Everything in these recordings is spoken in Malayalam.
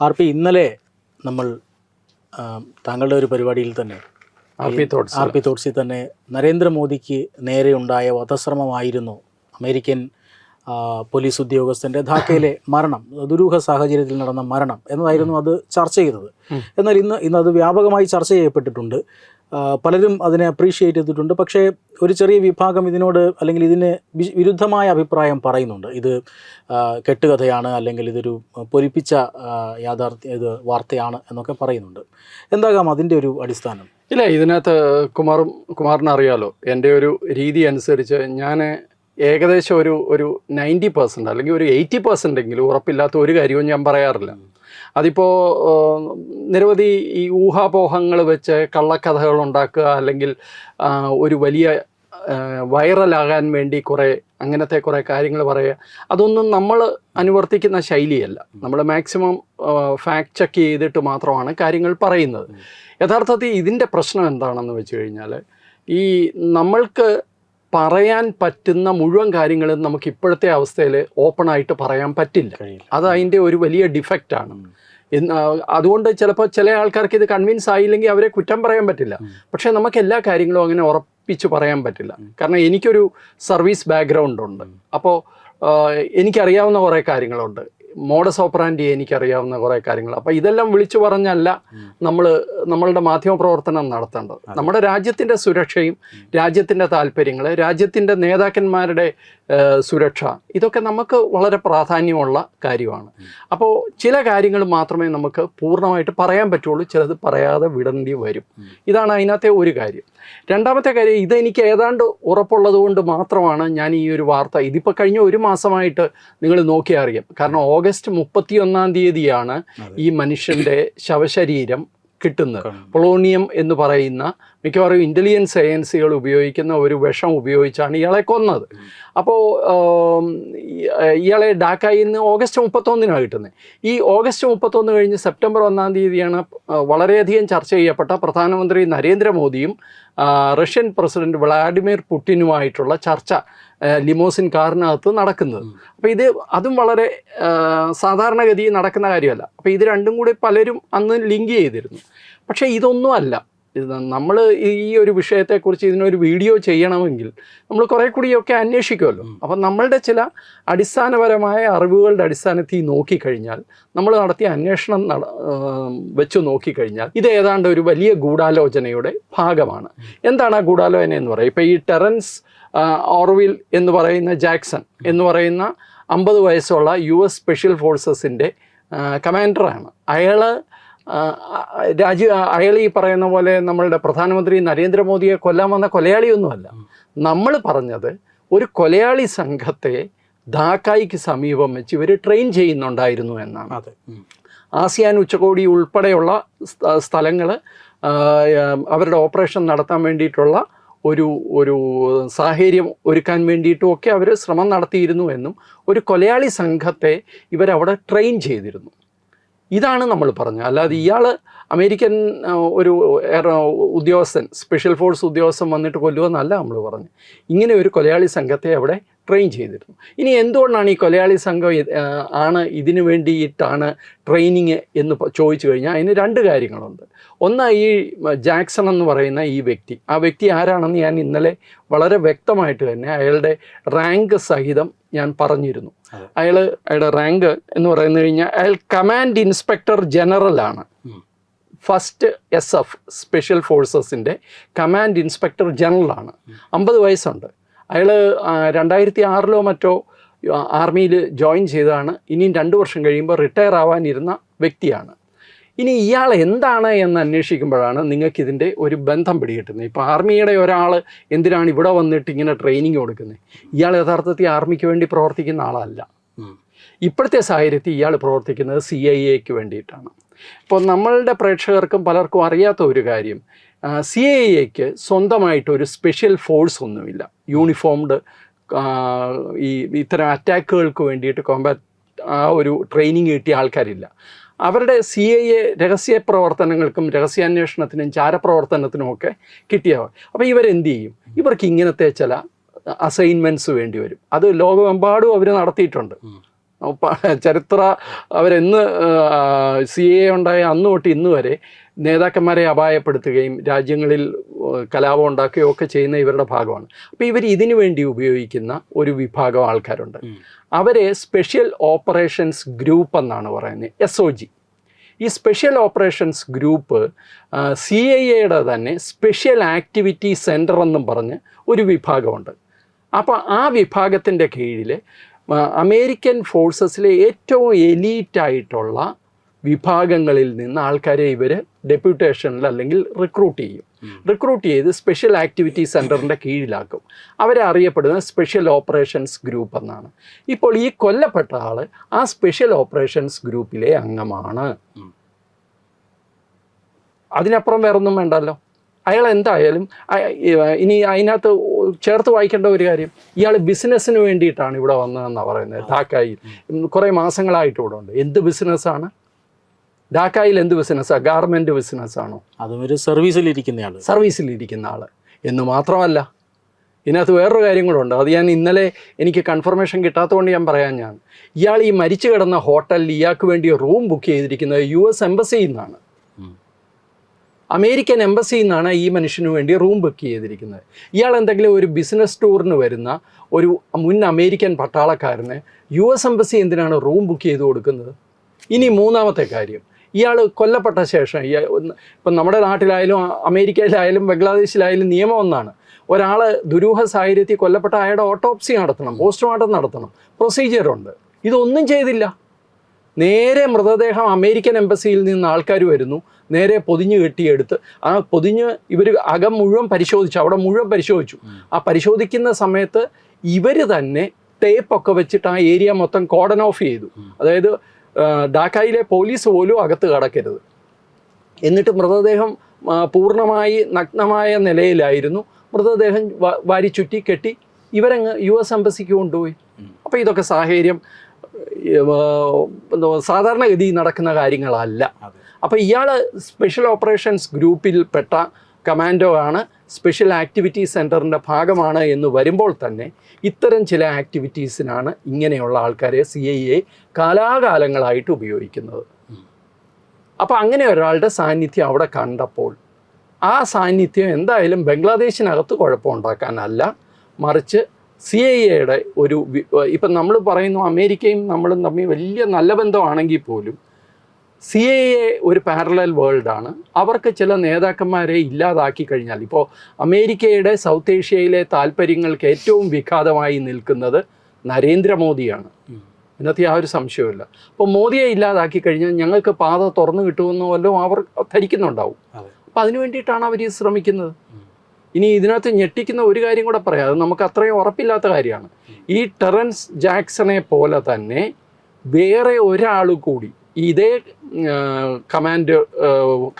ആർ പി ഇന്നലെ നമ്മൾ താങ്കളുടെ ഒരു പരിപാടിയിൽ തന്നെ ആർ പി തോട്ട്സിൽ തന്നെ നരേന്ദ്രമോദിക്ക് നേരെയുണ്ടായ വധശ്രമമായിരുന്നു അമേരിക്കൻ പോലീസ് ഉദ്യോഗസ്ഥന്റെ ധാക്കയിലെ മരണം ദുരൂഹ സാഹചര്യത്തിൽ നടന്ന മരണം എന്നതായിരുന്നു അത് ചർച്ച ചെയ്തത്. എന്നാൽ ഇന്ന് ഇന്ന് അത് വ്യാപകമായി ചർച്ച ചെയ്യപ്പെട്ടിട്ടുണ്ട്. പലരും അതിനെ അപ്രീഷിയേറ്റ് ചെയ്തിട്ടുണ്ട്. പക്ഷേ ഒരു ചെറിയ വിഭാഗം ഇതിനോട് അല്ലെങ്കിൽ ഇതിന് വിരുദ്ധമായ അഭിപ്രായം പറയുന്നുണ്ട്. ഇത് കെട്ടുകഥയാണ് അല്ലെങ്കിൽ ഇതൊരു പൊരിപ്പിച്ച യാഥാർത്ഥ്യ ഇത് വാർത്തയാണ് എന്നൊക്കെ പറയുന്നുണ്ട്. എന്താകാം അതിന്റെ ഒരു അടിസ്ഥാനം? ഇല്ല ഇതിനകത്ത് കുമാറും കുമാറിന് അറിയാലോ. എന്റെ ഒരു രീതി അനുസരിച്ച് ഞാൻ ഏകദേശം ഒരു ഒരു നയന്റി പെർസെന്റ് അല്ലെങ്കിൽ ഒരു എയ്റ്റി പെർസെന്റ് എങ്കിലും ഉറപ്പില്ലാത്ത ഒരു കാര്യവും ഞാൻ പറയാറില്ല. അതിപ്പോൾ നിരവധി ഈ ഊഹാപോഹങ്ങൾ വെച്ച് കള്ളക്കഥകൾ ഉണ്ടാക്കുക അല്ലെങ്കിൽ ഒരു വലിയ വൈറലാകാൻ വേണ്ടി കുറേ അങ്ങനത്തെ കുറേ കാര്യങ്ങൾ പറയുക അതൊന്നും നമ്മൾ അനുവർത്തിക്കുന്ന ശൈലിയല്ല. നമ്മൾ മാക്സിമം ഫാക്ട് ചെക്ക് ചെയ്തിട്ട് മാത്രമാണ് കാര്യങ്ങൾ പറയുന്നത്. യഥാർത്ഥത്തിൽ ഇതിന്റെ പ്രശ്നം എന്താണെന്ന് വെച്ച് കഴിഞ്ഞാൽ ഈ നമ്മൾക്ക് പറയാൻ പറ്റുന്ന മുഴുവൻ കാര്യങ്ങളും നമുക്ക് ഇപ്പോഴത്തെ അവസ്ഥയിൽ ഓപ്പണായിട്ട് പറയാൻ പറ്റില്ല. അത് അതിന്റെ ഒരു വലിയ ഡിഫക്റ്റാണ് അതുകൊണ്ട് ചിലപ്പോൾ ചില ആൾക്കാർക്ക് ഇത് കൺവിൻസ് ആയില്ലെങ്കിൽ അവരെ കുറ്റം പറയാൻ പറ്റില്ല. പക്ഷെ നമുക്ക് എല്ലാ കാര്യങ്ങളും അങ്ങനെ ഉറപ്പിച്ച് പറയാൻ പറ്റില്ല. കാരണം എനിക്കൊരു സർവീസ് ബാക്ക്ഗ്രൗണ്ട് ഉണ്ട്. അപ്പോൾ എനിക്കറിയാവുന്ന കുറേ കാര്യങ്ങളുണ്ട്. മോഡസ് ഓപ്പറാൻഡി എനിക്കറിയാവുന്ന കുറേ കാര്യങ്ങൾ. അപ്പോൾ ഇതെല്ലാം വിളിച്ചു പറഞ്ഞല്ല നമ്മൾ നമ്മളുടെ മാധ്യമ പ്രവർത്തനം നടത്തേണ്ടത് നമ്മുടെ രാജ്യത്തിന്റെ സുരക്ഷയും രാജ്യത്തിന്റെ താല്പര്യങ്ങൾ രാജ്യത്തിന്റെ നേതാക്കന്മാരുടെ സുരക്ഷ ഇതൊക്കെ നമുക്ക് വളരെ പ്രാധാന്യമുള്ള കാര്യമാണ്. അപ്പോൾ ചില കാര്യങ്ങൾ മാത്രമേ നമുക്ക് പൂർണമായിട്ട് പറയാൻ പറ്റുള്ളൂ. ചിലത് പറയാതെ വിടേണ്ടി വരും. ഇതാണ് അതിനകത്തെ ഒരു കാര്യം. രണ്ടാമത്തെ കാര്യം ഇതെനിക്ക് ഏതാണ്ട് ഉറപ്പുള്ളത് കൊണ്ട് മാത്രമാണ് ഞാൻ ഈ ഒരു വാർത്ത ഇതിപ്പോൾ കഴിഞ്ഞ ഒരു മാസമായിട്ട് നിങ്ങൾ നോക്കിയാൽ അറിയാം കാരണം ഓഗസ്റ്റ് മുപ്പത്തി ഒന്നാം തീയതിയാണ് ഈ മനുഷ്യന്റെ ശവശരീരം കിട്ടുന്നത്. പൊളോണിയം എന്ന് പറയുന്ന മിക്കവാറും ഇന്റലിജൻസ് ഏജൻസികൾ ഉപയോഗിക്കുന്ന ഒരു വിഷം ഉപയോഗിച്ചാണ് ഇയാളെ കൊന്നത്. അപ്പോൾ ഇയാളെ ഡാക്കായിൽ നിന്ന് ഓഗസ്റ്റ് മുപ്പത്തൊന്നിനാണ് കിട്ടുന്നത്. ഈ ഓഗസ്റ്റ് മുപ്പത്തൊന്ന് കഴിഞ്ഞ് സെപ്റ്റംബർ ഒന്നാം തീയതിയാണ് വളരെയധികം ചർച്ച ചെയ്യപ്പെട്ട പ്രധാനമന്ത്രി നരേന്ദ്രമോദിയും റഷ്യൻ പ്രസിഡന്റ് വ്ളാഡിമിർ പുടിനുമായിട്ടുള്ള ചർച്ച ലിമോസിൻ കാറിനകത്ത് നടക്കുന്നത്. അപ്പോൾ ഇത് അതും വളരെ സാധാരണഗതി സാധാരണഗതിയിൽ നടക്കുന്ന കാര്യമല്ല. അപ്പോൾ ഇത് രണ്ടും കൂടി പലരും അന്ന് ലിങ്ക് ചെയ്തിരുന്നു. പക്ഷേ ഇതൊന്നും അല്ല. ഇത് നമ്മൾ ഈ ഒരു വിഷയത്തെക്കുറിച്ച് ഇതിനൊരു വീഡിയോ ചെയ്യണമെങ്കിൽ നമ്മൾ കുറേ കൂടിയൊക്കെ അന്വേഷിക്കുമല്ലോ. അപ്പം നമ്മളുടെ ചില അടിസ്ഥാനപരമായ അറിവുകളുടെ അടിസ്ഥാനത്തിൽ നോക്കിക്കഴിഞ്ഞാൽ നമ്മൾ നടത്തിയ അന്വേഷണം നട വെച്ച് നോക്കിക്കഴിഞ്ഞാൽ ഇത് ഏതാണ്ട് ഒരു വലിയ ഗൂഢാലോചനയുടെ ഭാഗമാണ്. എന്താണ് ആ ഗൂഢാലോചന എന്ന് പറയുക? ഇപ്പോൾ ഈ ടെറൻസ് ഓർവിൽ എന്ന് പറയുന്ന ജാക്സൺ എന്ന് പറയുന്ന അമ്പത് വയസ്സുള്ള യു എസ് സ്പെഷ്യൽ ഫോഴ്സസിന്റെ കമാൻഡറാണ്. അയാൾ രാജ്യ അയാൾ ഈ പറയുന്ന പോലെ നമ്മളുടെ പ്രധാനമന്ത്രി നരേന്ദ്രമോദിയെ കൊല്ലാൻ വന്ന കൊലയാളിയൊന്നുമല്ല. നമ്മൾ പറഞ്ഞത് ഒരു കൊലയാളി സംഘത്തെ ധാക്കായിക്ക് സമീപം വെച്ച് ഇവർ ട്രെയിൻ ചെയ്യുന്നുണ്ടായിരുന്നു എന്നാണ്. അത്. ആസിയാൻ ഉച്ചകോടി ഉൾപ്പെടെയുള്ള സ്ഥലങ്ങൾ അവരുടെ ഓപ്പറേഷൻ നടത്താൻ വേണ്ടിയിട്ടുള്ള ഒരു ഒരു സാഹചര്യം ഒരുക്കാൻ വേണ്ടിയിട്ടും ഒക്കെ അവർ ശ്രമം നടത്തിയിരുന്നു എന്നും ഒരു കൊലയാളി സംഘത്തെ ഇവരവിടെ ട്രെയിൻ ചെയ്തിരുന്നു. ഇതാണ് നമ്മൾ പറഞ്ഞത്. അല്ലാതെ ഇയാൾ അമേരിക്കൻ ഒരു ഉദ്യോഗസ്ഥൻ സ്പെഷ്യൽ ഫോഴ്സ് ഉദ്യോഗസ്ഥൻ വന്നിട്ട് കൊല്ലുമെന്നല്ല നമ്മൾ പറഞ്ഞു ഇങ്ങനെ ഒരു കൊലയാളി സംഘത്തെ അവിടെ ട്രെയിൻ ചെയ്തിരുന്നു. ഇനി എന്തുകൊണ്ടാണ് ഈ കൊലയാളി സംഘം ആണ് ഇതിനു വേണ്ടിയിട്ടാണ് ട്രെയിനിങ് എന്ന് ചോദിച്ചു കഴിഞ്ഞാൽ അതിന് രണ്ട് കാര്യങ്ങളുണ്ട്. ഒന്ന് ഈ ജാക്സൺ എന്ന് പറയുന്ന ഈ വ്യക്തി. ആ വ്യക്തി ആരാണെന്ന് ഞാൻ ഇന്നലെ വളരെ വ്യക്തമായിട്ട് തന്നെ അയാളുടെ റാങ്ക് സഹിതം ഞാൻ പറഞ്ഞിരുന്നു. അയാൾ അയാളുടെ റാങ്ക് എന്ന് പറയുന്നത് കഴിഞ്ഞാൽ അയാൾ കമാൻഡ് ഇൻസ്പെക്ടർ ജനറലാണ് ആണ്. ഫസ്റ്റ് എസ് എഫ് സ്പെഷ്യൽ ഫോഴ്സസിന്റെ കമാൻഡ് ഇൻസ്പെക്ടർ ജനറലാണ് അമ്പത് വയസ്സുണ്ട്. അയാൾ രണ്ടായിരത്തി ആറിലോ മറ്റോ ആർമിയിൽ ജോയിൻ ചെയ്തതാണ്. ഇനിയും രണ്ട് വർഷം കഴിയുമ്പോൾ റിട്ടയർ ആവാനിരുന്ന വ്യക്തിയാണ്. ഇനി ഇയാൾ എന്താണ് എന്ന് അന്വേഷിക്കുമ്പോഴാണ് നിങ്ങൾക്കിതിന്റെ ഒരു ബന്ധം പിടികിട്ടുന്നത്. ഇപ്പോൾ ആർമിയുടെ ഒരാൾ എന്തിനാണ് ഇവിടെ വന്നിട്ട് ഇങ്ങനെ ട്രെയിനിങ് കൊടുക്കുന്നത്? ഇയാൾ യഥാർത്ഥത്തിൽ ആർമിക്ക് വേണ്ടി പ്രവർത്തിക്കുന്ന ആളല്ല. ഇപ്പോഴത്തെ സാഹചര്യത്തിൽ ഇയാൾ പ്രവർത്തിക്കുന്നത് സി ഐ എക്ക് വേണ്ടിയിട്ടാണ്. ഇപ്പോൾ നമ്മളുടെ പ്രേക്ഷകർക്കും പലർക്കും അറിയാത്ത ഒരു കാര്യം സി ഐ എക്ക് സ്വന്തമായിട്ട് ഒരു സ്പെഷ്യൽ ഫോഴ്സ് ഒന്നുമില്ല. യൂണിഫോംഡ് ഈ ഇത്തരം അറ്റാക്കുകൾക്ക് വേണ്ടിയിട്ട് കോമ്പാറ്റ് ആ ഒരു ട്രെയിനിങ് കിട്ടിയ ആൾക്കാരില്ല. അവരുടെ സി ഐ എ രഹസ്യ പ്രവർത്തനങ്ങൾക്കും രഹസ്യാന്വേഷണത്തിനും ചാരപ്രവർത്തനത്തിനും ഒക്കെ കിട്ടിയവർ അപ്പോൾ ഇവരെന്ത് ചെയ്യും? ഇവർക്ക് ഇങ്ങനത്തെ ചില അസൈൻമെന്റ്സ് വേണ്ടി വരും. അത് ലോകമെമ്പാടും അവർ നടത്തിയിട്ടുണ്ട്. ചരിത്ര അവരെന്ന് സി എ ഉണ്ടായ അന്ന് തൊട്ട് ഇന്ന് വരെ നേതാക്കന്മാരെ അപായപ്പെടുത്തുകയും രാജ്യങ്ങളിൽ കലാപം ഉണ്ടാക്കുകയും ഒക്കെ ചെയ്യുന്ന ഇവരുടെ ഭാഗമാണ്. അപ്പോൾ ഇവർ ഇതിനു വേണ്ടി ഉപയോഗിക്കുന്ന ഒരു വിഭാഗം ആൾക്കാരുണ്ട്. അവരെ സ്പെഷ്യൽ ഓപ്പറേഷൻസ് ഗ്രൂപ്പ് എന്നാണ് പറയുന്നത് എസ് ഒ ജി ഈ special operations group C I എയുടെ തന്നെ സ്പെഷ്യൽ ആക്ടിവിറ്റി സെന്റർ എന്നും പറഞ്ഞ് ഒരു വിഭാഗമുണ്ട്. അപ്പോൾ ആ വിഭാഗത്തിന്റെ കീഴിൽ അമേരിക്കൻ ഫോഴ്സസിലെ ഏറ്റവും എലീറ്റായിട്ടുള്ള വിഭാഗങ്ങളിൽ നിന്ന് ആൾക്കാരെ ഇവർ ഡെപ്യൂട്ടേഷനിൽ അല്ലെങ്കിൽ റിക്രൂട്ട് ചെയ്യും. റിക്രൂട്ട് ചെയ്ത് സ്പെഷ്യൽ ആക്ടിവിറ്റി സെന്ററിന്റെ കീഴിലാക്കും. അവരെ അറിയപ്പെടുന്ന സ്പെഷ്യൽ ഓപ്പറേഷൻസ് ഗ്രൂപ്പ് എന്നാണ്. ഇപ്പോൾ ഈ കൊല്ലപ്പെട്ട ആൾ ആ സ്പെഷ്യൽ ഓപ്പറേഷൻസ് ഗ്രൂപ്പിലെ അംഗമാണ്. അതിനപ്പുറം വേറൊന്നും വേണ്ടല്ലോ. അയാൾ എന്തായാലും ഇനി അതിനകത്ത് ചേർത്ത് വായിക്കേണ്ട ഒരു കാര്യം. ഇയാൾ ബിസിനസ്സിന് വേണ്ടിയിട്ടാണ് ഇവിടെ വന്നതെന്നാണ് പറയുന്നത്. ധാക്കായി കുറേ മാസങ്ങളായിട്ട് ഇവിടെ ഉണ്ട്. എന്ത് ബിസിനസ്സാണ് ഢാക്കായിൽ എന്ത് ബിസിനസ്സാണ് ഗാർമെന്റ് ബിസിനസ്സാണോ അതും ഒരു സർവീസിൽ സർവീസിലിരിക്കുന്ന ആൾ എന്ന് മാത്രമല്ല. ഇതിനകത്ത് വേറൊരു കാര്യം കൂടെ ഉണ്ട്. അത് ഞാൻ ഇന്നലെ എനിക്ക് കൺഫർമേഷൻ കിട്ടാത്തതുകൊണ്ട് ഞാൻ പറയാൻ ഞാൻ. ഇയാൾ ഈ മരിച്ചു കിടന്ന ഹോട്ടലിൽ ഇയാൾക്ക് വേണ്ടി റൂം ബുക്ക് ചെയ്തിരിക്കുന്നത് യു എസ് എംബസിയിൽ നിന്നാണ്. അമേരിക്കൻ എംബസിയിൽ നിന്നാണ് ഈ മനുഷ്യന് വേണ്ടി റൂം ബുക്ക് ചെയ്തിരിക്കുന്നത്. ഇയാൾ എന്തെങ്കിലും ഒരു ബിസിനസ് ടൂറിന് വരുന്ന ഒരു മുൻ അമേരിക്കൻ പട്ടാളക്കാരന് യു എസ് എംബസി എന്തിനാണ് റൂം ബുക്ക് ചെയ്ത് കൊടുക്കുന്നത്? ഇനി മൂന്നാമത്തെ കാര്യം. ഇയാൾ കൊല്ലപ്പെട്ട ശേഷം ഇപ്പം നമ്മുടെ നാട്ടിലായാലും അമേരിക്കയിലായാലും ബംഗ്ലാദേശിലായാലും നിയമം ഒന്നാണ്. ഒരാൾ ദുരൂഹ സാഹചര്യത്തിൽ കൊല്ലപ്പെട്ട അയാളുടെ ഓട്ടോപ്സി നടത്തണം പോസ്റ്റ്മോർട്ടം നടത്തണം പ്രൊസീജിയറുണ്ട് ഇതൊന്നും ചെയ്തില്ല. നേരെ മൃതദേഹം അമേരിക്കൻ എംബസിയിൽ നിന്ന് ആൾക്കാർ വരുന്നു. നേരെ പൊതിഞ്ഞ് കെട്ടിയെടുത്ത് ആ പൊതിഞ്ഞ് ഇവർ അകം മുഴുവൻ പരിശോധിച്ചു അവിടെ മുഴുവൻ പരിശോധിച്ചു. ആ പരിശോധിക്കുന്ന സമയത്ത് ഇവർ തന്നെ ടേപ്പൊക്കെ വെച്ചിട്ട് ആ ഏരിയ മൊത്തം കോഡൺ ഓഫ് ചെയ്തു. അതായത് ഡാക്കായിലെ പോലീസ് പോലും അകത്ത് കടക്കരുത്. എന്നിട്ട് മൃതദേഹം പൂർണമായി നഗ്നമായ നിലയിലായിരുന്നു. മൃതദേഹം വാരി ചുറ്റി കെട്ടി ഇവരങ്ങ് യു എസ് എംബസിക്ക് കൊണ്ടുപോയി. അപ്പോൾ ഇതൊക്കെ സാഹചര്യം സാധാരണഗതി നടക്കുന്ന കാര്യങ്ങളല്ല. അപ്പോൾ ഇയാൾ സ്പെഷ്യൽ ഓപ്പറേഷൻസ് ഗ്രൂപ്പിൽപ്പെട്ട കമാൻഡോ ആണ് സ്പെഷ്യൽ ആക്ടിവിറ്റി സെന്ററിന്റെ ഭാഗമാണ് എന്ന് വരുമ്പോൾ തന്നെ ഇത്തരം ചില ആക്ടിവിറ്റീസിനാണ് ഇങ്ങനെയുള്ള ആൾക്കാരെ സി ഐ എ കാലാകാലങ്ങളായിട്ട് ഉപയോഗിക്കുന്നത്. അപ്പോൾ അങ്ങനെ ഒരാളുടെ സാന്നിധ്യം അവിടെ കണ്ടപ്പോൾ ആ സാന്നിധ്യം എന്തായാലും ബംഗ്ലാദേശിനകത്ത് കുഴപ്പമുണ്ടാക്കാനല്ല. മറിച്ച് സി ഐ എയുടെ ഒരു ഇപ്പം നമ്മൾ പറയുന്നു അമേരിക്കയും നമ്മളും തമ്മിൽ വലിയ നല്ല ബന്ധമാണെങ്കിൽ പോലും സി എ എ ഒരു പാരലൽ വേൾഡാണ് അവർക്ക് ചില നേതാക്കന്മാരെ ഇല്ലാതാക്കി കഴിഞ്ഞാൽ ഇപ്പോൾ അമേരിക്കയുടെ സൗത്ത് ഏഷ്യയിലെ താല്പര്യങ്ങൾക്ക് ഏറ്റവും വിഘാതമായി നിൽക്കുന്നത് നരേന്ദ്രമോദിയാണ്. ഇന്നത്തെ ആ ഒരു സംശയമില്ല അപ്പോൾ മോദിയെ ഇല്ലാതാക്കി കഴിഞ്ഞാൽ ഞങ്ങൾക്ക് പാത തുറന്നു കിട്ടുമെന്നോ വല്ലതും അവർ ധരിക്കുന്നുണ്ടാവും. അപ്പം അതിനു വേണ്ടിയിട്ടാണ് അവർ ശ്രമിക്കുന്നത്. ഇനി ഇതിനകത്ത് ഞെട്ടിക്കുന്ന ഒരു കാര്യം കൂടെ പറയാം. അത് നമുക്ക് അത്രയും ഉറപ്പില്ലാത്ത കാര്യമാണ്. ഈ ടെറൻസ് ജാക്സണെ പോലെ തന്നെ വേറെ ഒരാൾ കൂടി ഇതേ കമാൻഡ്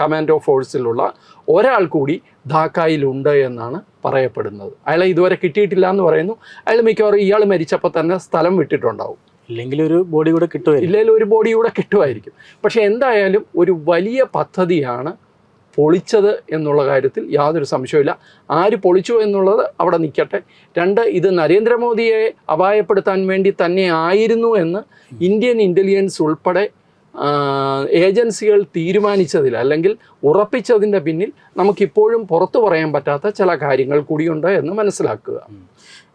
കമാൻഡോ ഫോഴ്സിലുള്ള ഒരാൾ കൂടി ധാക്കായിലുണ്ട് എന്നാണ് പറയപ്പെടുന്നത്. അയാളെ ഇതുവരെ കിട്ടിയിട്ടില്ല എന്ന് പറയുന്നു. അയാൾ മിക്കവാറും ഇയാൾ മരിച്ചപ്പോൾ തന്നെ സ്ഥലം വിട്ടിട്ടുണ്ടാവും. ഇല്ലെങ്കിൽ ഒരു ബോഡി കൂടെ കിട്ടുമായിരിക്കും. ഇല്ലെങ്കിൽ ഒരു ബോഡി കൂടെ കിട്ടുമായിരിക്കും. പക്ഷേ എന്തായാലും ഒരു വലിയ പദ്ധതിയാണ് പൊളിച്ചത് എന്നുള്ള കാര്യത്തിൽ യാതൊരു സംശയമില്ല ആര് പൊളിച്ചു എന്നുള്ളത് അവിടെ നിൽക്കട്ടെ. രണ്ട് ഇത് നരേന്ദ്രമോദിയെ അപായപ്പെടുത്താൻ വേണ്ടി തന്നെ ആയിരുന്നു എന്ന് ഇന്ത്യൻ ഇന്റലിജൻസ് ഉൾപ്പെടെ ഏജൻസികൾ തീരുമാനിച്ചതിൽ അല്ലെങ്കിൽ ഉറപ്പിച്ചതിന്റെ പിന്നിൽ നമുക്കിപ്പോഴും പുറത്തു പറയാൻ പറ്റാത്ത ചില കാര്യങ്ങൾ കൂടിയുണ്ട് എന്ന് മനസ്സിലാക്കുക.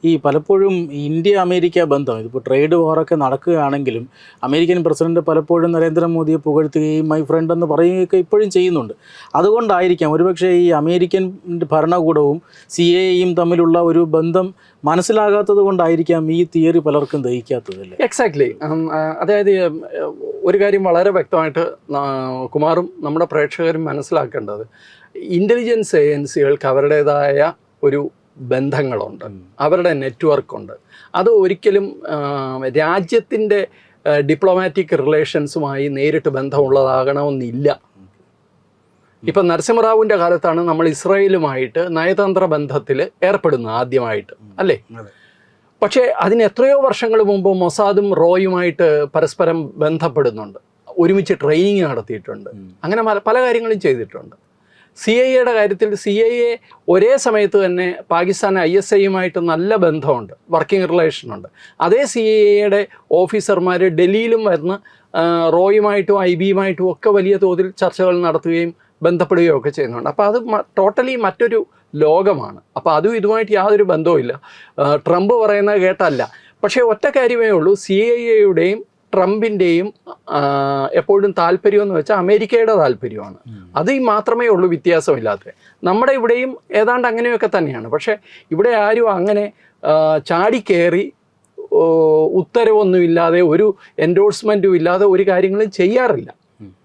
ഈ പലപ്പോഴും ഇന്ത്യ അമേരിക്ക ബന്ധം ഇതിപ്പോൾ ട്രേഡ് വാറൊക്കെ നടക്കുകയാണെങ്കിലും അമേരിക്കൻ പ്രസിഡന്റ് പലപ്പോഴും നരേന്ദ്രമോദിയെ പുകഴ്ത്തുകയും മൈ ഫ്രണ്ട് എന്ന് പറയുകയൊക്കെ ഇപ്പോഴും ചെയ്യുന്നുണ്ട്. അതുകൊണ്ടായിരിക്കാം ഒരുപക്ഷെ ഈ അമേരിക്കൻ ഭരണകൂടവും സി എയും തമ്മിലുള്ള ഒരു ബന്ധം മനസ്സിലാകാത്തത് കൊണ്ടായിരിക്കാം ഈ തിയറി പലർക്കും ദഹിക്കാത്തതല്ലേ? എക്സാക്ട്ലി അതായത് ഒരു കാര്യം വളരെ വ്യക്തമായിട്ട് കുമാറും നമ്മുടെ പ്രേക്ഷകരും മനസ്സിലാക്കേണ്ടത്. ഇന്റലിജൻസ് ഏജൻസികൾക്ക് അവരുടേതായ ഒരു ബന്ധങ്ങളുണ്ട്. അവരുടെ നെറ്റ്വർക്ക് ഉണ്ട് അത് ഒരിക്കലും രാജ്യത്തിന്റെ ഡിപ്ലോമാറ്റിക് റിലേഷൻസുമായി നേരിട്ട് ബന്ധമുള്ളതാകണമെന്നില്ല. ഇപ്പം നരസിംഹറാവുവിന്റെ കാലത്താണ് നമ്മൾ ഇസ്രായേലുമായിട്ട് നയതന്ത്ര ബന്ധത്തിൽ ഏർപ്പെടുന്നത് ആദ്യമായിട്ട് അല്ലേ? പക്ഷേ അതിന് എത്രയോ വർഷങ്ങൾ മുമ്പ് മൊസാദും റോയുമായിട്ട് പരസ്പരം ബന്ധപ്പെടുന്നുണ്ട്. ഒരുമിച്ച് ട്രെയിനിങ് നടത്തിയിട്ടുണ്ട്. അങ്ങനെ പല കാര്യങ്ങളും ചെയ്തിട്ടുണ്ട്. സി ഐ എയുടെ കാര്യത്തിൽ സി ഐ എ ഒരേ സമയത്ത് തന്നെ പാകിസ്ഥാൻ ഐ എസ് ഐയുമായിട്ട് നല്ല ബന്ധമുണ്ട് വർക്കിംഗ് റിലേഷനുണ്ട് അതേ സി ഐ എയുടെ ഓഫീസർമാർ ഡൽഹിയിലും വരുന്ന റോയുമായിട്ടും ഐ ബിയുമായിട്ടും ഒക്കെ വലിയ തോതിൽ ചർച്ചകൾ നടത്തുകയും ബന്ധപ്പെടുകയും ഒക്കെ ചെയ്യുന്നുണ്ട്. അപ്പോൾ അത് ടോട്ടലി മറ്റൊരു ലോകമാണ്. അപ്പോൾ അതും ഇതുമായിട്ട് യാതൊരു ബന്ധവുമില്ല. ട്രംപ് പറയുന്നത് കേട്ടല്ല. പക്ഷേ ഒറ്റ കാര്യമേ ഉള്ളൂ സി ഐ എയുടെയും ട്രംപിന്റെയും എപ്പോഴും താല്പര്യം എന്ന് വെച്ചാൽ അമേരിക്കയുടെ താല്പര്യമാണ്. അത് ഈ മാത്രമേ ഉള്ളൂ വ്യത്യാസമില്ലാത്ത നമ്മുടെ ഇവിടെയും ഏതാണ്ട് അങ്ങനെയൊക്കെ തന്നെയാണ്. പക്ഷേ ഇവിടെ ആരും അങ്ങനെ ചാടിക്കേറി ഉത്തരവൊന്നുമില്ലാതെ ഒരു എൻഡോഴ്സ്മെന്റും ഇല്ലാതെ ഒരു കാര്യങ്ങളും ചെയ്യാറില്ല.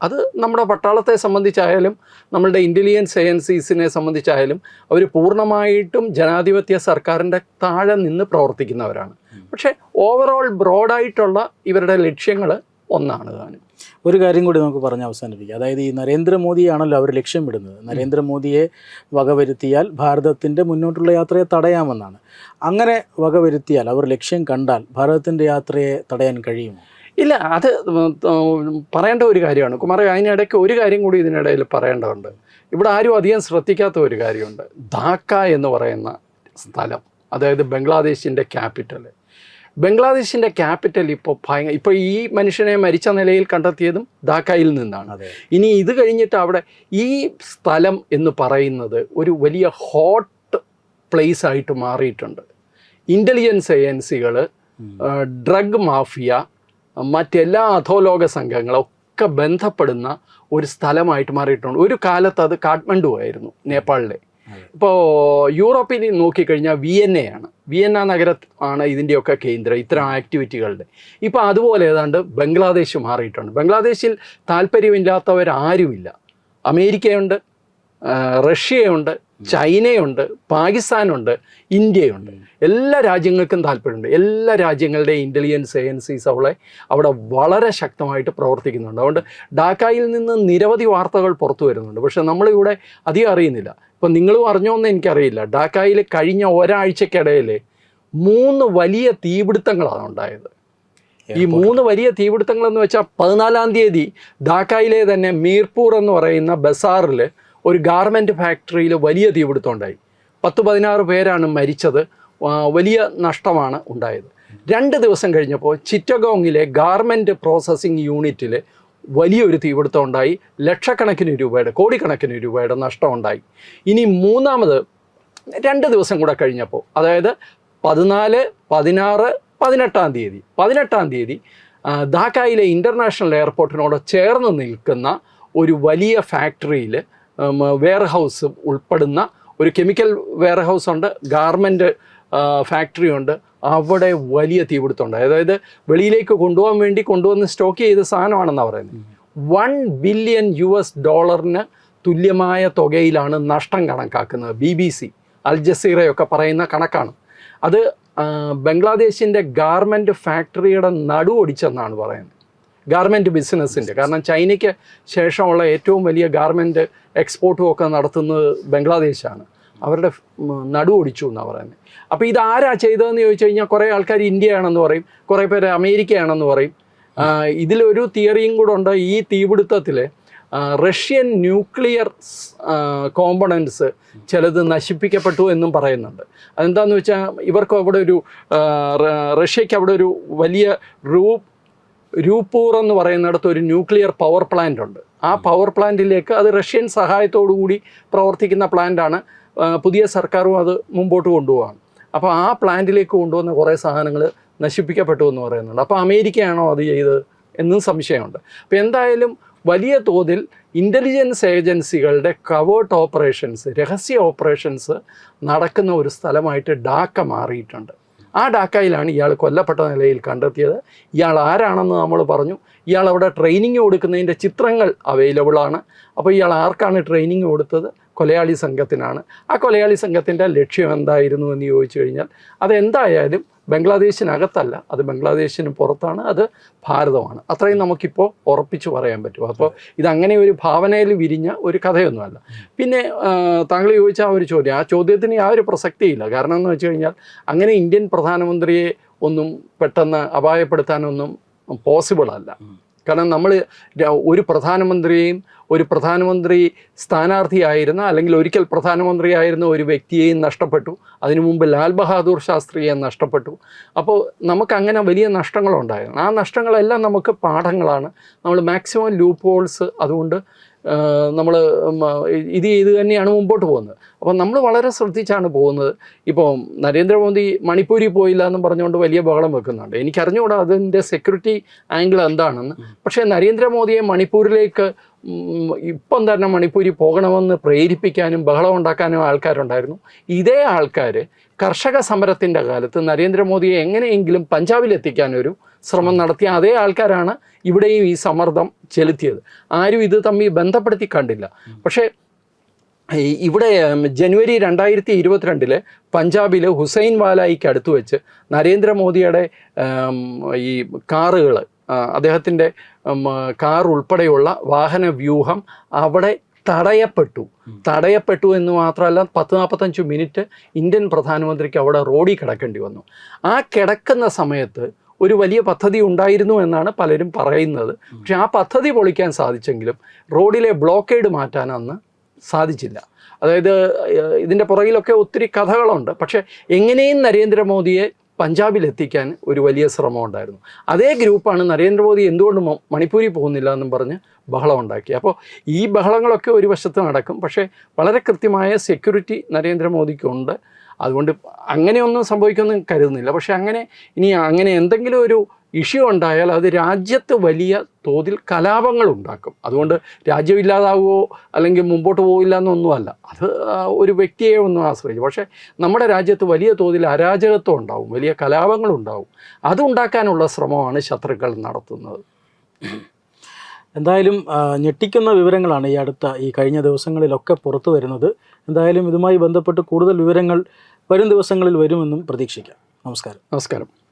അത് നമ്മുടെ പട്ടാളത്തെ സംബന്ധിച്ചായാലും നമ്മളുടെ ഇന്റലിജൻസ് ഏജൻസീസിനെ സംബന്ധിച്ചായാലും അവർ പൂർണമായിട്ടും ജനാധിപത്യ സർക്കാരിന്റെ താഴെ നിന്ന് പ്രവർത്തിക്കുന്നവരാണ്. പക്ഷേ ഓവറോൾ ബ്രോഡായിട്ടുള്ള ഇവരുടെ ലക്ഷ്യങ്ങൾ ഒന്നാണ് താനും. ഒരു കാര്യം കൂടി നമുക്ക് പറഞ്ഞ് അവസാനിപ്പിക്കാം. അതായത് ഈ നരേന്ദ്രമോദിയാണല്ലോ അവർ ലക്ഷ്യമിടുന്നത് നരേന്ദ്രമോദിയെ വകവരുത്തിയാൽ ഭാരതത്തിന്റെ മുന്നോട്ടുള്ള യാത്രയെ തടയാമെന്നാണ്. അങ്ങനെ വകവരുത്തിയാൽ അവർ ലക്ഷ്യം കണ്ടാൽ ഭാരതത്തിന്റെ യാത്രയെ തടയാൻ കഴിയുമോ? ഇല്ല അത് പറയേണ്ട ഒരു കാര്യമാണ്. കുമാര അതിനിടയ്ക്ക് ഒരു കാര്യം കൂടി ഇതിനിടയിൽ പറയേണ്ടതുണ്ട്. ഇവിടെ ആരും അധികം ശ്രദ്ധിക്കാത്ത ഒരു കാര്യമുണ്ട്. ധാക്ക എന്ന് പറയുന്ന സ്ഥലം അതായത് ബംഗ്ലാദേശിന്റെ ക്യാപിറ്റൽ ബംഗ്ലാദേശിന്റെ ക്യാപിറ്റൽ ഇപ്പോൾ ഭയങ്കര ഇപ്പോൾ ഈ മനുഷ്യനെ മരിച്ച നിലയിൽ കണ്ടെത്തിയതും ധാക്കയിൽ നിന്നാണ്. ഇനി ഇത് കഴിഞ്ഞിട്ട് അവിടെ ഈ സ്ഥലം എന്ന് പറയുന്നത് ഒരു വലിയ ഹോട്ട് പ്ലേസ് ആയിട്ട് മാറിയിട്ടുണ്ട്. ഇന്റലിജൻസ് ഏജൻസികൾ ഡ്രഗ് മാഫിയ മറ്റെല്ലാ അധോലോക സംഘങ്ങളും ഒക്കെ ബന്ധപ്പെടുന്ന ഒരു സ്ഥലമായിട്ട് മാറിയിട്ടുണ്ട്. ഒരു കാലത്ത് അത് കാഠ്മണ്ഡു ആയിരുന്നു നേപ്പാളിലെ. ഇപ്പോൾ യൂറോപ്പിൽ നോക്കിക്കഴിഞ്ഞാൽ വിയന്ന ആണ് വിയന്ന നഗരം ആണ് ഇതിന്റെയൊക്കെ കേന്ദ്രം ഇത്തരം ആക്ടിവിറ്റികളുടെ. ഇപ്പോൾ അതുപോലെ ഏതാണ്ട് ബംഗ്ലാദേശ് മാറിയിട്ടുണ്ട്. ബംഗ്ലാദേശിൽ താല്പര്യമില്ലാത്തവരാരുമില്ല. അമേരിക്കയുണ്ട് റഷ്യയുണ്ട് ചൈനയുണ്ട് പാകിസ്ഥാനുണ്ട് ഇന്ത്യയുണ്ട്. എല്ലാ രാജ്യങ്ങൾക്കും താല്പര്യമുണ്ട്. എല്ലാ രാജ്യങ്ങളുടെയും ഇന്റലിജൻസ് ഏജൻസീസ് അവളെ അവിടെ വളരെ ശക്തമായിട്ട് പ്രവർത്തിക്കുന്നുണ്ട്. അതുകൊണ്ട് ഡാക്കായിൽ നിന്ന് നിരവധി വാർത്തകൾ പുറത്തു വരുന്നുണ്ട്. പക്ഷേ നമ്മളിവിടെ അധികം അറിയുന്നില്ല. ഇപ്പം നിങ്ങളും അറിഞ്ഞോന്ന് എനിക്കറിയില്ല. ഡാക്കായിൽ കഴിഞ്ഞ ഒരാഴ്ചക്കിടയിൽ മൂന്ന് വലിയ തീപിടുത്തങ്ങളാണ് ഉണ്ടായത്. ഈ മൂന്ന് വലിയ തീപിടുത്തങ്ങൾ എന്ന് വെച്ചാൽ പതിനാലാം തീയതി ധാക്കായിലെ തന്നെ മീർപൂർ എന്ന് പറയുന്ന ബസാറിൽ ഒരു ഗാർമെന്റ് ഫാക്ടറിയിൽ വലിയ തീപിടുത്തമുണ്ടായി. പത്ത് പതിനാറ് പേരാണ് മരിച്ചത്. വലിയ നഷ്ടമാണ് ഉണ്ടായത്. രണ്ട് ദിവസം കഴിഞ്ഞപ്പോൾ ചിറ്റഗോങ്ങിലെ ഗാർമെന്റ് പ്രോസസ്സിംഗ് യൂണിറ്റിൽ വലിയൊരു തീപിടുത്തം ഉണ്ടായി ലക്ഷക്കണക്കിന് രൂപയുടെ കോടിക്കണക്കിന് രൂപയുടെ നഷ്ടം ഉണ്ടായി ഇനി മൂന്നാമത് രണ്ട് ദിവസം കൂടെ കഴിഞ്ഞപ്പോൾ അതായത് പതിനാല് പതിനാറ് പതിനെട്ടാം തീയതി പതിനെട്ടാം തീയതി ധാക്കായിലെ ഇന്റർനാഷണൽ എയർപോർട്ടിനോട് ചേർന്ന് നിൽക്കുന്ന ഒരു വലിയ ഫാക്ടറിയിൽ വെയർ ഹൗസ് ഉൾപ്പെടുന്ന ഒരു കെമിക്കൽ വെയർ ഹൗസ് ഉണ്ട് ഗാർമെന്റ് ഫാക്ടറി ഉണ്ട്. അവിടെ വലിയ തീപിടുത്തമുണ്ട്. അതായത് വെളിയിലേക്ക് കൊണ്ടുപോകാൻ വേണ്ടി കൊണ്ടുവന്ന് സ്റ്റോക്ക് ചെയ്ത സാധനമാണെന്നാണ് പറയുന്നത്. വൺ ബില്യൺ യു എസ് ഡോളറിന് തുല്യമായ തുകയിലാണ് നഷ്ടം കണക്കാക്കുന്നത്. ബി ബി സി അൽ ജസീറയൊക്കെ പറയുന്ന കണക്കാണ്. അത് ബംഗ്ലാദേശിന്റെ ഗാർമെന്റ് ഫാക്ടറിയുടെ നടു ഒടിച്ചെന്നാണ് പറയുന്നത്. ഗാർമെന്റ് ബിസിനസ്സിന്റെ കാരണം ചൈനയ്ക്ക് ശേഷമുള്ള ഏറ്റവും വലിയ ഗാർമെന്റ് എക്സ്പോർട്ടും ഒക്കെ നടത്തുന്നത് ബംഗ്ലാദേശാണ്. അവരുടെ നടു ഒടിച്ചു എന്നാണ് പറയുന്നത് അപ്പോൾ ഇതാരാ ചെയ്തതെന്ന് ചോദിച്ചു കഴിഞ്ഞാൽ കുറേ ആൾക്കാർ ഇന്ത്യയാണെന്ന് പറയും കുറേ പേര് അമേരിക്കയാണെന്ന് പറയും. ഇതിലൊരു തിയറിയും കൂടെ ഉണ്ട്. ഈ തീപിടുത്തത്തിൽ റഷ്യൻ ന്യൂക്ലിയർ കോമ്പണൻസ് ചിലത് നശിപ്പിക്കപ്പെട്ടു എന്നും പറയുന്നുണ്ട്. അതെന്താണെന്ന് വെച്ചാൽ ഇവർക്ക് അവിടെ ഒരു റഷ്യയ്ക്ക് അവിടെ ഒരു വലിയ റൂ രൂപൂർ എന്ന് പറയുന്നിടത്ത് ഒരു ന്യൂക്ലിയർ പവർ പ്ലാന്റ് ഉണ്ട്. ആ പവർ പ്ലാന്റിലേക്ക് അത് റഷ്യൻ സഹായത്തോടു കൂടി പ്രവർത്തിക്കുന്ന പ്ലാന്റാണ്. പുതിയ സർക്കാരും അത് മുമ്പോട്ട് കൊണ്ടുപോകാണ് അപ്പോൾ ആ പ്ലാന്റിലേക്ക് കൊണ്ടുവന്ന കുറേ സാധനങ്ങൾ നശിപ്പിക്കപ്പെട്ടു എന്ന് പറയുന്നുണ്ട്. അപ്പോൾ അമേരിക്കയാണോ അത് ചെയ്ത് എന്നും സംശയമുണ്ട്. അപ്പോൾ എന്തായാലും വലിയ തോതിൽ ഇന്റലിജൻസ് ഏജൻസികളുടെ കവേർട്ട് ഓപ്പറേഷൻസ് രഹസ്യ ഓപ്പറേഷൻസ് നടക്കുന്ന ഒരു സ്ഥലമായിട്ട് ഡാക്ക മാറിയിട്ടുണ്ട്. ആ ഡാക്കയിലാണ് ഇയാൾ കൊല്ലപ്പെട്ട നിലയിൽ കണ്ടെത്തിയത്. ഇയാൾ ആരാണെന്ന് നമ്മൾ പറഞ്ഞു. ഇയാൾ അവിടെ ട്രെയിനിങ് കൊടുക്കുന്നതിന്റെ ചിത്രങ്ങൾ അവൈലബിൾ ആണ്. അപ്പോൾ ഇയാൾ ആർക്കാണ് ട്രെയിനിങ് കൊടുത്തത്? കൊലയാളി സംഘത്തിനാണ്. ആ കൊലയാളി സംഘത്തിന്റെ ലക്ഷ്യം എന്തായിരുന്നു എന്ന് ചോദിച്ചു കഴിഞ്ഞാൽ അതെന്തായാലും ബംഗ്ലാദേശിനകത്തല്ല. അത് ബംഗ്ലാദേശിന് പുറത്താണ് അത് ഭാരതമാണ്. അത്രയും നമുക്കിപ്പോൾ ഉറപ്പിച്ച് പറയാൻ പറ്റും. അപ്പോൾ ഇതങ്ങനെ ഒരു ഭാവനയിൽ വിരിഞ്ഞ ഒരു കഥയൊന്നുമല്ല. പിന്നെ താങ്കൾ ചോദിച്ച ആ ഒരു ചോദ്യം ആ ചോദ്യത്തിന് ആ ഒരു പ്രസക്തിയില്ല. കാരണം എന്ന് വെച്ച് കഴിഞ്ഞാൽ അങ്ങനെ ഇന്ത്യൻ പ്രധാനമന്ത്രിയെ ഒന്നും പെട്ടെന്ന് അപായപ്പെടുത്താനൊന്നും പോസിബിൾ അല്ല. കാരണം നമ്മൾ ഒരു പ്രധാനമന്ത്രിയെയും ഒരു പ്രധാനമന്ത്രി സ്ഥാനാർത്ഥിയായിരുന്ന അല്ലെങ്കിൽ ഒരിക്കൽ പ്രധാനമന്ത്രിയായിരുന്ന ഒരു വ്യക്തിയെയും നഷ്ടപ്പെട്ടു. അതിനു മുമ്പ് ലാൽ ബഹാദൂർ ശാസ്ത്രിയെ നഷ്ടപ്പെട്ടു. അപ്പോൾ നമുക്ക് അങ്ങനെ വലിയ നഷ്ടങ്ങളുണ്ടായിരുന്നു. ആ നഷ്ടങ്ങളെല്ലാം നമുക്ക് പാഠങ്ങളാണ്. നമ്മൾ മാക്സിമം ലൂപ്പ് ഹോൾസ് അതുകൊണ്ട് നമ്മൾ ഇത് ചെയ്ത് തന്നെയാണ് മുമ്പോട്ട് പോകുന്നത്. അപ്പം നമ്മൾ വളരെ ശ്രദ്ധിച്ചാണ് പോകുന്നത്. ഇപ്പോൾ നരേന്ദ്രമോദി മണിപ്പൂരിൽ പോയില്ല എന്ന് പറഞ്ഞുകൊണ്ട് വലിയ ബഹളം വെക്കുന്നുണ്ട്. എനിക്കറിഞ്ഞുകൂടാ അതിന്റെ സെക്യൂരിറ്റി ആംഗിൾ എന്താണെന്ന്. പക്ഷേ നരേന്ദ്രമോദിയെ മണിപ്പൂരിലേക്ക് ഇപ്പം തന്നെ മണിപ്പൂരിൽ പോകണമെന്ന് പ്രേരിപ്പിക്കാനും ബഹളം ഉണ്ടാക്കാനും ആൾക്കാരുണ്ടായിരുന്നു. ഇതേ ആൾക്കാർ കർഷക സമരത്തിന്റെ കാലത്ത് നരേന്ദ്രമോദിയെ എങ്ങനെയെങ്കിലും പഞ്ചാബിലെത്തിക്കാൻ ഒരു ശ്രമം നടത്തിയ അതേ ആൾക്കാരാണ് ഇവിടെയും ഈ സമ്മർദ്ദം ചെലുത്തിയത്. ആരും ഇത് തമ്മിൽ ബന്ധപ്പെടുത്തി കണ്ടില്ല. പക്ഷേ ഇവിടെ ജനുവരി രണ്ടായിരത്തി ഇരുപത്തിരണ്ടിൽ പഞ്ചാബിൽ ഹുസൈൻ വാലായിക്ക് അടുത്ത് വെച്ച് നരേന്ദ്രമോദിയുടെ ഈ കാറുകൾ അദ്ദേഹത്തിന്റെ കാർ ഉൾപ്പെടെയുള്ള വാഹന വ്യൂഹം അവിടെ തടയപ്പെട്ടു. തടയപ്പെട്ടു എന്ന് മാത്രമല്ല പത്ത് നാൽപ്പത്തഞ്ച് മിനിറ്റ് ഇന്ത്യൻ പ്രധാനമന്ത്രിക്ക് അവിടെ റോഡിൽ കിടക്കേണ്ടി വന്നു. ആ കിടക്കുന്ന സമയത്ത് ഒരു വലിയ പദ്ധതി ഉണ്ടായിരുന്നു എന്നാണ് പലരും പറയുന്നത്. പക്ഷെ ആ പദ്ധതി പൊളിക്കാൻ സാധിച്ചെങ്കിലും റോഡിലെ ബ്ലോക്കേഡ് മാറ്റാൻ അന്ന് സാധിച്ചില്ല. അതായത് ഇതിന്റെ പുറകിലൊക്കെ ഒത്തിരി കഥകളുണ്ട്. പക്ഷേ എങ്ങനെയും നരേന്ദ്രമോദിയെ പഞ്ചാബിൽ എത്തിക്കാൻ ഒരു വലിയ ശ്രമം ഉണ്ടായിരുന്നു. അതേ ഗ്രൂപ്പാണ് നരേന്ദ്രമോദി എന്തുകൊണ്ട് മണിപ്പൂരിൽ പോകുന്നില്ല എന്നും പറഞ്ഞ് ബഹളം ഉണ്ടാക്കി. അപ്പോൾ ഈ ബഹളങ്ങളൊക്കെ ഒരു വശത്ത് നടക്കും. പക്ഷേ വളരെ കൃത്യമായ സെക്യൂരിറ്റി നരേന്ദ്രമോദിക്കുണ്ട്. അതുകൊണ്ട് അങ്ങനെയൊന്നും സംഭവിക്കുമെന്ന് കരുതുന്നില്ല. പക്ഷേ അങ്ങനെ ഇനി അങ്ങനെ എന്തെങ്കിലും ഒരു ഇഷ്യൂ ഉണ്ടായാൽ അത് രാജ്യത്ത് വലിയ തോതിൽ കലാപങ്ങൾ ഉണ്ടാക്കും. അതുകൊണ്ട് രാജ്യം ഇല്ലാതാവുമോ അല്ലെങ്കിൽ മുമ്പോട്ട് പോവില്ല എന്നൊന്നുമല്ല അത് ഒരു വ്യക്തിയെ ഒന്നും ആശ്രയിച്ചു പക്ഷേ നമ്മുടെ രാജ്യത്ത് വലിയ തോതിൽ അരാജകത്വം ഉണ്ടാവും വലിയ കലാപങ്ങൾ ഉണ്ടാവും. അതുണ്ടാക്കാനുള്ള ശ്രമമാണ് ശത്രുക്കൾ നടത്തുന്നത്. എന്തായാലും ഞെട്ടിക്കുന്ന വിവരങ്ങളാണ് ഈ അടുത്ത ഈ കഴിഞ്ഞ ദിവസങ്ങളിലൊക്കെ പുറത്തു വരുന്നത്. എന്തായാലും ഇതുമായി ബന്ധപ്പെട്ട് കൂടുതൽ വിവരങ്ങൾ വരും ദിവസങ്ങളിൽ വരുമെന്നും പ്രതീക്ഷിക്കാം. നമസ്കാരം. നമസ്കാരം.